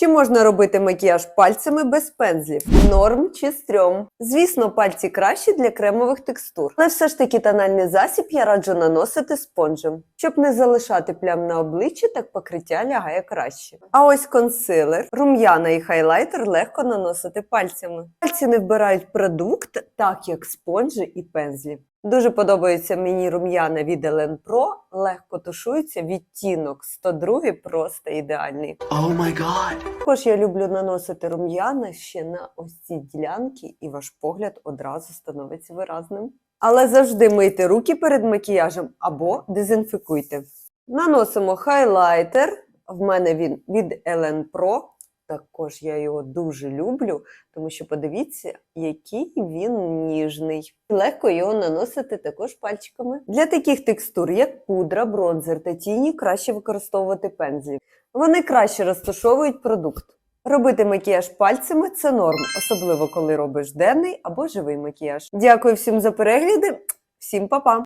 Чи можна робити макіяж пальцями без пензлів? Норм чи стрьом? Звісно, пальці кращі для кремових текстур, але все ж таки тональний засіб я раджу наносити спонжем. Щоб не залишати плям на обличчі, так покриття лягає краще. А ось консилер, рум'яна і хайлайтер легко наносити пальцями. Пальці не вбирають продукт, так як спонжі і пензлі. Дуже подобається мені рум'яна від Elen Pro, легко тушується, відтінок 102 просто ідеальний. Oh my god. Також я люблю наносити рум'яна ще на ось ці ділянки, і ваш погляд одразу становиться виразним. Але завжди мийте руки перед макіяжем або дезінфікуйте. Наносимо хайлайтер. В мене він від Elen Pro. Також я його дуже люблю, тому що подивіться, який він ніжний. Легко його наносити також пальчиками. Для таких текстур, як пудра, бронзер та тіні, краще використовувати пензлі. Вони краще розташовують продукт. Робити макіяж пальцями це норм, особливо коли робиш денний або живий макіяж. Дякую всім за перегляди. Всім па-па!